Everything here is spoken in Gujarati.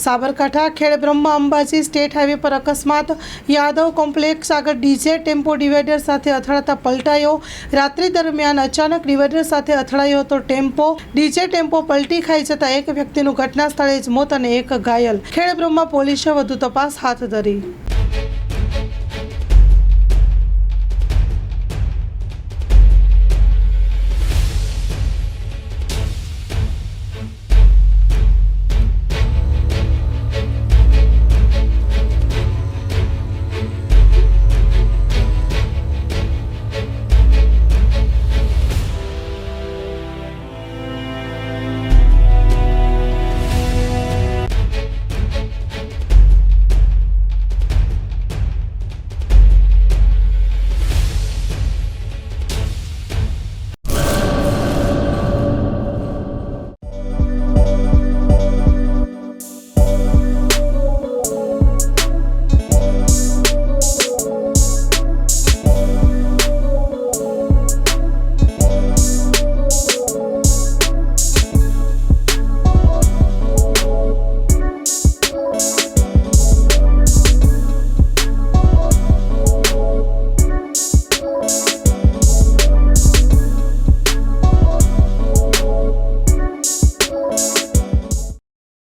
સાબરકાંઠા ખેડબ્રહ્મા અંબાજી સ્ટેટ હાઈવે પર અકસ્માત. યાદવ કોમ્પ્લેક્સ આગળ ડીજે ટેમ્પો ડિવાઈડર સાથે અથડાતા પલટાયો. રાત્રિ દરમિયાન અચાનક ડિવાઈડર સાથે અથડાયો હતો ટેમ્પો. ડીજે ટેમ્પો પલટી ખાઈ જતા એક વ્યક્તિનું ઘટના સ્થળે જ મોત અને એક ઘાયલ. ખેડબ્રહ્મા પોલીસે વધુ તપાસ હાથ ધરી.